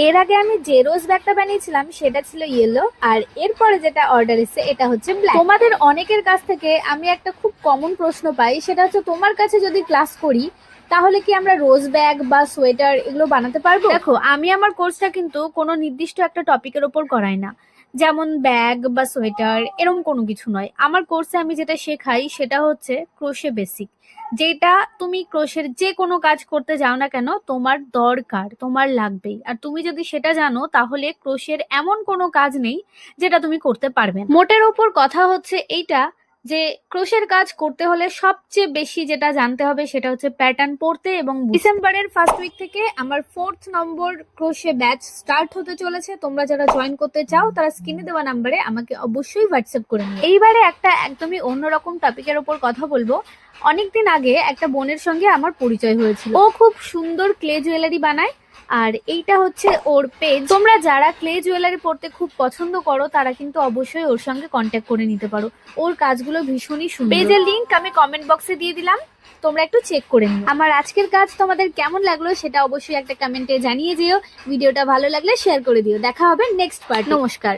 এর আগে আমি যে রোজ ব্যাগটা বানিয়েছিলাম, সেটা ছিল ইয়েলো আর এরপরে যেটা অর্ডার এসছে, এটা হচ্ছে ব্ল্যাক তোমাদের অনেকের কাছ থেকে আমি একটা খুব কমন প্রশ্ন পাই, সেটা হচ্ছে তোমার কাছে যদি ক্লাস করি, তাহলে কি আমরা রোজ ব্যাগ বা সোয়েটার এগুলো বানাতে পারব? দেখো, আমি আমার কোর্সটা কিন্তু কোনো নির্দিষ্ট একটা টপিকের ওপর করাই না। যেমন ব্যাগ বা সোয়েটার, এরম কোনো কিছু নয়। আমার কোর্সে আমি যেটা শেখাই সেটা হচ্ছে ক্রোশে বেসিক। যেটা তুমি ক্রোশের যে কোনো কাজ করতে যাও না কেন, তোমার দরকার, তোমার লাগবেই। আর তুমি যদি সেটা জানো, তাহলে ক্রোশের এমন কোনো কাজ নেই যেটা তুমি করতে পারবে মোটের ওপর কথা হচ্ছে এইটা যে ক্রোশের কাজ করতে হলে সবচেয়ে বেশি যেটা জানতে হবে সেটা হচ্ছে প্যাটার্ন পড়তে এবং ডিসেম্বরের ফার্স্ট উইক থেকে আমার fourth number crochet batch start হতে চলেছে। তোমরা যারা জয়েন করতে চাও, তারা স্ক্রিনে দেওয়া নাম্বারে আমাকে অবশ্যই হোয়াটসঅ্যাপ করে নিও। এইবারে একটা একদমই অন্যরকম টপিকের ওপর কথা বলব। অনেকদিন আগে একটা বোনের সঙ্গে আমার পরিচয় হয়েছিল। ও খুব সুন্দর ক্লে জুয়েলারি বানায়। আর এইটা হচ্ছে ওর পেজ তোমরা যারা ক্লে জুয়েলারি পড়তে খুব পছন্দ করো তারা কিন্তু অবশ্যই ওর সঙ্গে কন্ট্যাক্ট করে নিতে পারো। ওর কাজগুলো ভীষণই সুন্দর। পেজের লিঙ্ক আমি কমেন্ট বক্সে দিয়ে দিলাম। তোমরা একটু চেক করে নিও। আমার আজকের কাজ তোমাদের কেমন লাগল সেটা অবশ্যই একটা কমেন্টে জানিয়ে যেও। ভিডিওটা ভালো লাগলে শেয়ার করে দিও। দেখা হবে নেক্সট পার্ট নমস্কার।